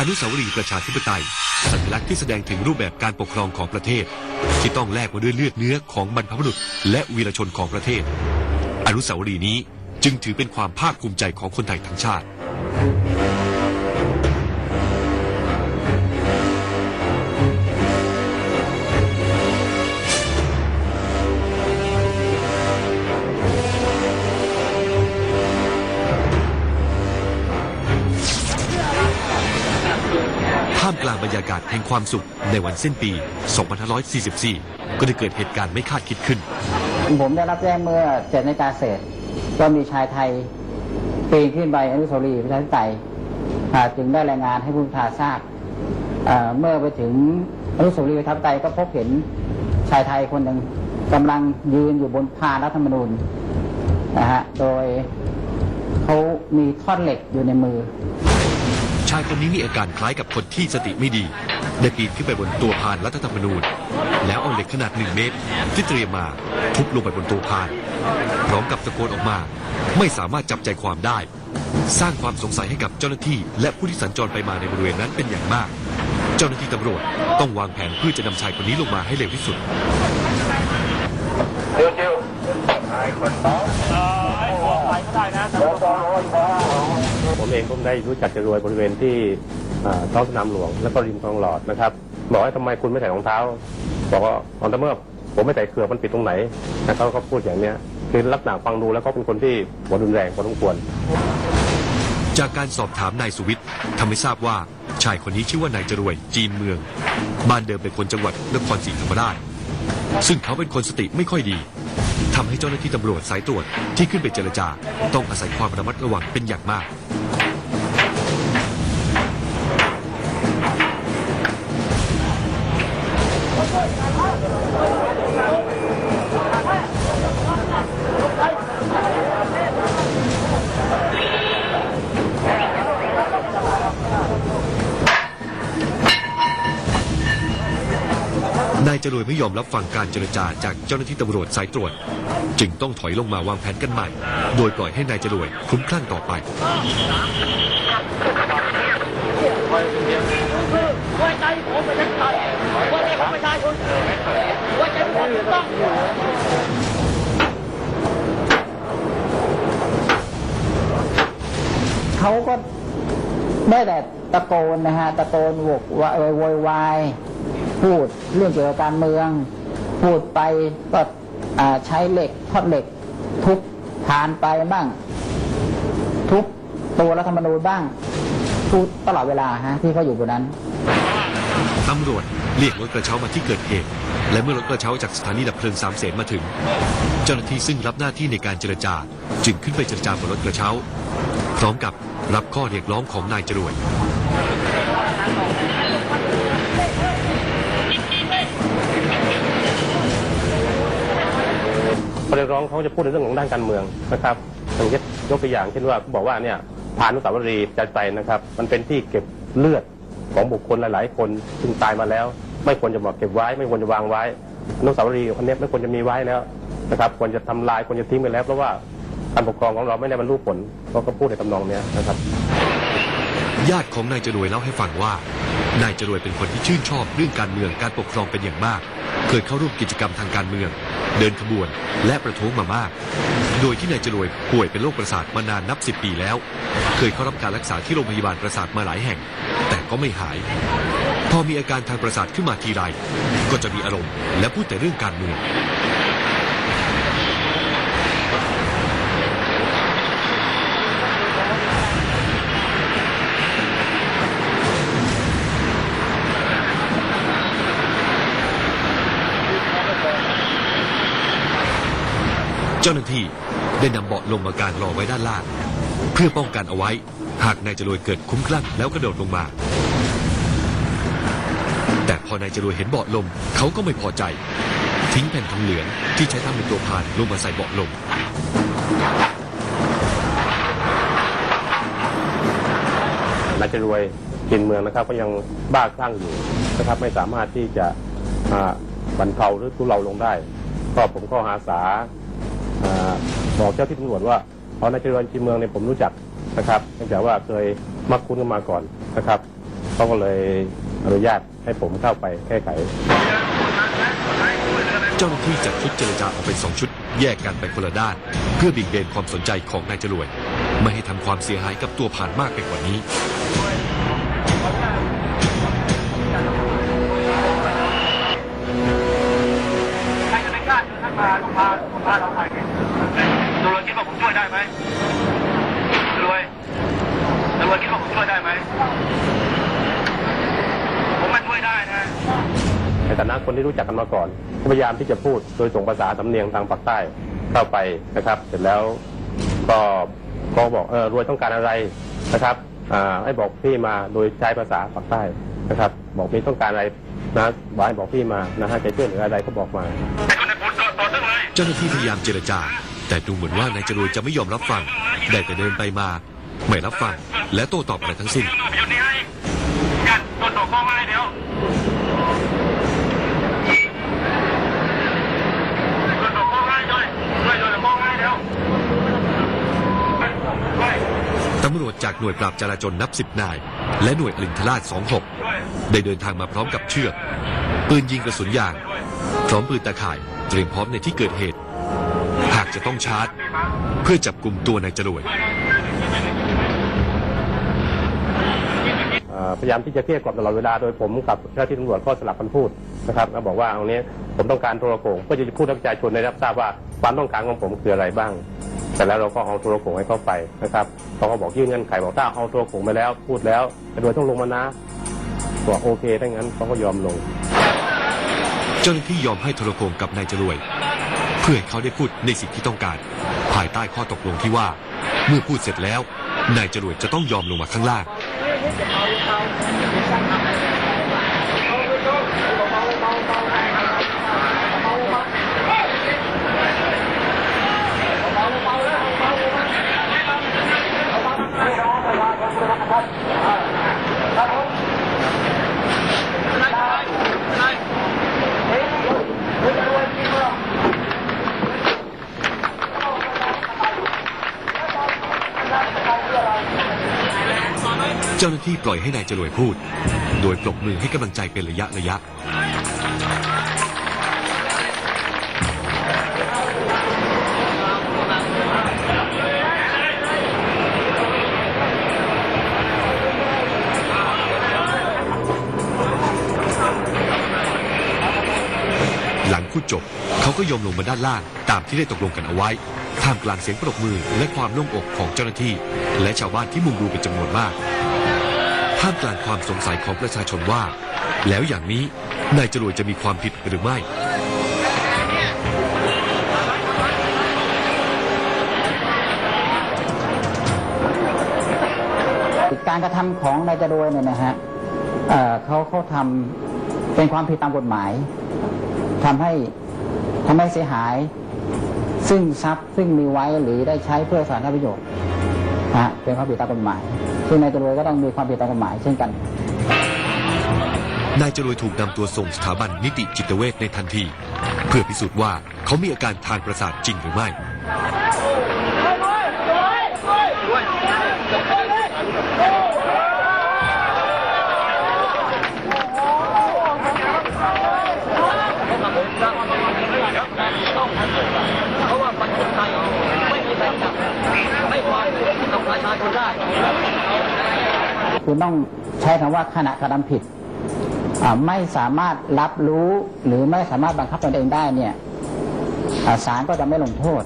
อนุสาวรีย์ประชาธิปไตย สัญลักษณ์ที่แสดงถึงรูปแบบการปกครองของประเทศ ที่ต้องแลกมาด้วยเลือดเนื้อของบรรพบุรุษ และวีรชนของประเทศ อนุสาวรีย์นี้จึงถือเป็นความภาคภูมิใจของคนไทยทั้งชาติ ความสุขในวันสิ้นปี 2544 ก็ได้เกิดเหตุการณ์ไม่คาดคิดขึ้น ผมได้รับแจ้งเมื่อเจ็ดนาฬิกาเศษก็มีชายไทยปีนขึ้นไปอนุสาวรีย์ประชาธิปไตยอาจึงได้รายงานให้ผู้บัญชาทราบเมื่อไปถึงอนุสาวรีย์ประชาธิปไตยก็พบเห็นชายไทยคนหนึ่งกำลังยืนอยู่บนพานรัฐธรรมนูญนะฮะโดยเขามีท่อนเหล็กอยู่ในมือ ชายคนนี้มีอาการคล้ายกับคนที่สติไม่ดี ได้ปีนขึ้นไปบนตัวพานรัฐธรรมนูญ แล้วเอาเหล็กขนาดหนึ่งเมตร ที่เตรียมมาทุบลงไปบนตัวพาน พร้อมกับตะโกนออกมา ไม่สามารถจับใจความได้ สร้างความสงสัยให้กับเจ้าหน้าที่ และผู้ที่สัญจรไปมาในบริเวณนั้นเป็นอย่างมาก เจ้าหน้าที่ตำรวจต้องวางแผนเพื่อจะนำชายคนนี้ลงมาให้เร็วที่สุดเร็วๆไอ้คนต้องไอ้คนไปก็ได้นะ ผมเองผมได้รู้จักจรวยบริเวณที่ท้องสนามหลวง แล้วก็ริมคลองหลอดนะครับบอกว่าทำไมคุณไม่ใส่รองเท้า บอกว่าตอนต่เมื่อผมไม่ใส่เกลือมันปิดตรงไหนนะเขาเขาพูดอย่างเนี้ยคือลักษณะฟังดูแล้วก็เป็นคนที่หัวรุนแรงพอสมควร จากการสอบถามนายสุวิทย์ทำให้ทราบว่าชายคนนี้ชื่อว่านายจรวยจีนเมือง บ้านเดิมเป็นคนจังหวัดนครศรีธรรมราชซึ่งเขาเป็นคนสติไม่ค่อยดี ทำให้เจ้าหน้าที่ตำรวจสายตรวจที่ขึ้นไปเจรจา ต้องอาศัยความระมัดระวังเป็นอย่างมากนายจรวยไม่ยอมรับฟังการเจรจาจากเจ้าหน้าที่ตำรวจสายตรวจ จึงต้องถอยลงมาวางแผนกันใหม่ โดยปล่อยให้นายจรวยคลุ้มคลั่งต่อไป ไว้ใจผมประชาชนไว้ใจของประชาชนไว้ใจผมถูกต้องเขาก็ได้แต่ตะโกนนะฮะ ตะโกนโวกวายโวยวาย พูดเรื่องเกี่ยวกับการเมือง พูดไปก็ใช้เหล็กท่อนเหล็ก ทุบฐานไปบ้าง ทุบตัวรัฐธรรมนูญบ้าง พูดตลอดเวลาฮะที่เขาอยู่บนนั้นตำรวจเรียกรถกระเช้ามาที่เกิดเหตุ และเมื่อรถกระเช้าจากสถานีดับเพลิงสามเสนมาถึง เจ้าหน้าที่ซึ่งรับหน้าที่ในการเจรจา จึงขึ้นไปเจรจาบนรถกระเช้า พร้อมกับรับข้อเรียกร้องของนายจรวย ข้อเรียกร้องเขาจะพูดในเรื่องของด้านการเมืองนะครับอย่างเช่นยกตัวอย่างเช่นว่าเขาบอกว่าเนี่ยผ่านอนุสาวรีย์ประชาธิปไตนะครับ มันเป็นที่เก็บเลือดของบุคคลหลาย ๆ คนซึ่งตายมาแล้ว ไม่ควรจะบอกเก็บไว้ ไม่ควรจะวางไว้อนุสาวรีย์อันนี้ไม่ควรจะมีไว้แล้วนะครับควรจะทำลายควรจะทิ้งไปแล้วเพราะว่าการปกครองของเราไม่ได้บรรลุผลเขาก็พูดในทำนองเนี้ยนะครับญาติของนายจรวยเล่าให้ฟังว่านายจรวยเป็นคนที่ชื่นชอบเรื่องการเมืองการปกครองเป็นอย่างมาก เคยเข้าร่วมกิจกรรมทางการเมือง เดินขบวนและประท้วงมามาก โดยที่นายจรวยป่วยเป็นโรคประสาทมานานนับสิบปีแล้ว เคยเข้ารับการรักษาที่โรงพยาบาลประสาทมาหลายแห่ง แต่ก็ไม่หาย พอมีอาการทางประสาทขึ้นมาทีไรก็จะมีอารมณ์และพูดแต่เรื่องการเมือง จ้าหน้าที่ได้นำเบาะลงมากางรอไว้ด้านล่าง เพื่อป้องกันเอาไว้ หากนายจรวยเกิดคุ้มคลั่งแล้วกระโดดลงมา แต่พอนายจรวยเห็นเบาะลมเขาก็ไม่พอใจ ทิ้งแผ่นทองเหลืองที่ใช้ทำเป็นตัวผ่านลงมาใส่เบาะลมนายจรวยกินเมืองนะครับก็ยังบ้าคลั่งอยู่นะครับไม่สามารถที่จะบรรเทาหรือทุเลาลงได้ ก็ผมก็อาสา บอกเจ้าที่ตำรวจว่าเอานายจรวยกินเมืองเนี่ยผมรู้จักนะครับเนื่องจากว่าเคยมักคุ้นกันมาก่อนนะครับเขาก็เลยอนุญาตให้ผมเข้าไปแก้ไข เจ้าหน้าที่จัดชุดเจรจาออกเป็นสองชุด แยกกันไปคนละด้าน เพื่อบี่ยงเบนความสนใจของนายจรวย ไม่ให้ทำความเสียหายกับตัวผ่านมากไปกว่านี้ ม่กล้าเดินทางมาต้องพาต้องพาเราไปตำรวจคิดว่าผมช่วยได้ไหมตำรวจตำรวจคิดว่าผมช่วยได้ไหมผมไม่ช่วยได้นะในฐานะคนที่รู้จักกันมาก่อนพยายามที่จะพูดโดยส่งภาษาสำเนียงทางปากใต้เข้าไปนะครับ เสร็จแล้วก็ก็บอกเออรวยต้องการอะไรนะครับอ่าให้บอกพี่มาโดยใช้ภาษาปากใต้นะครับ บอกพี่ต้องการอะไรนะบอกให้บอกพี่มานะฮะจะช่วยเหลืออะไรก็บอกมา เจ้าหน้าที่พยายามเจรจา แต่ดูเหมือนว่านายจรวยจะไม่ยอมรับฟัง ได้แต่เดินไปมา ไม่รับฟัง และโต้ตอบอะไรทั้งสิ้นหยุดนี่ให้กันโดนต่อกล้องมาเดี๋ยวโดนต่อกล้องให้ด้วยด้วยโดนต่อกล้องให้เดี๋ยวไปไปตำรวจจากหน่วยปราบจราจรนับสิบนาย และหน่วยอรินทราช26ได้เดินทางมาพร้อมกับเชือก ปืนยิงกระสุนยาง พร้อมปืนตะข่ายเตรียมพร้อมในที่เกิดเหตุ หากจะต้องชาร์จ เพื่อจับกลุ่มตัวนายจรวย เอ่อพยายามที่จะเกลี้ยกล่อมตลอดเวลาโดยผมกับเจ้าหน้าที่ตำรวจก็สลับกันพูดนะครับแล้วบอกว่าเอาเนี้ยผมต้องการโทรโขงเพื่อจะพูดให้ประชาชนได้รับทราบว่าความต้องการของผมคืออะไรบ้างแต่แล้วเราก็เอาโทรโขงให้เข้าไปนะครับเขาก็บอกยื่นเงื่อนไขบอกถ้าเอาโทรโขงไปแล้วพูดแล้วโดยต้องลงมานะบอกโอเคถ้างั้นเขาก็ยอมลง จ้าหน้าที่ยอมให้โทรโขงกับนายจรวย เพื่อให้เขาได้พูดในสิ่งที่ต้องการ ภายใต้ข้อตกลงที่ว่า เมื่อพูดเสร็จแล้วนายจรวยจะต้องยอมลงมาข้างล่าง เจ้าหน้าที่ปล่อยให้นายจรวยพูด โดยปรบมือให้กำลังใจเป็นระยะระยะ หลังพูดจบ เขาก็ยอมลงมาด้านล่าง ตามที่ได้ตกลงกันเอาไว้ ท่ามกลางเสียงปรบมือและความโล่งอกของเจ้าหน้าที่ และชาวบ้านที่มุงดูเป็นจำนวนมาก ท่ามกลางความสงสัยของประชาชนว่า แล้วอย่างนี้นายจรวยจะมีความผิดหรือไม่ การกระทำของนายจรวยเนี่ยนะฮะเอ่อเขาเขาทำเป็นความผิดตามกฎหมายทำให้ทำให้เสียหาย ซึ่งทรัพย์ซึ่งมีไว้หรือได้ใช้เพื่อสาธารณประโยชน์นะฮะเป็นความผิดตามกฎหมาย ซึ่งนายจรวยก็ต้องมีความผิดตามกฎหมายเช่นกัน นายจรวยถูกนำตัวส่งสถาบันนิติจิตเวชในทันที เพื่อพิสูจน์ว่าเขามีอาการทางประสาทจริงหรือไม่เพราะว่าประเทศไทยไม่มีใครจับไม่พอกับประชาชนได้ คือต้องใช้คำว่าขณะกระทำผิดไม่สามารถรับรู้หรือไม่สามารถบังคับตนเองได้เนี่ยศาลก็จะไม่ลงโทษ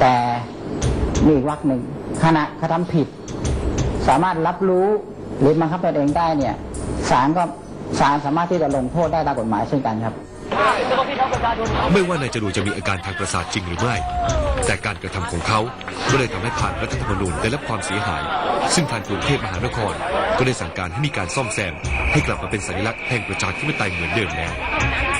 แต่มีอีกวรรคหนึ่งขณะกระทำผิด สามารถรับรู้หรือบังคับตนเองได้เนี่ยศาลก็ศาลสามารถที่จะลงโทษได้ตามกฎหมายเช่นกันครับ ไม่ว่านายจรูจะมีอาการทางประสาทจริงหรือไม่ แต่การกระทำของเขาก็เลยทำให้ผ่านรัฐธรรมนูญได้รับความเสียหาย ซึ่งทางกรุงเทพมหานคร ก็ได้สั่งการให้มีการซ่อมแซม ให้กลับมาเป็นสัญลักษณ์แห่งประชาธิปไตยเหมือนเดิมแล้ว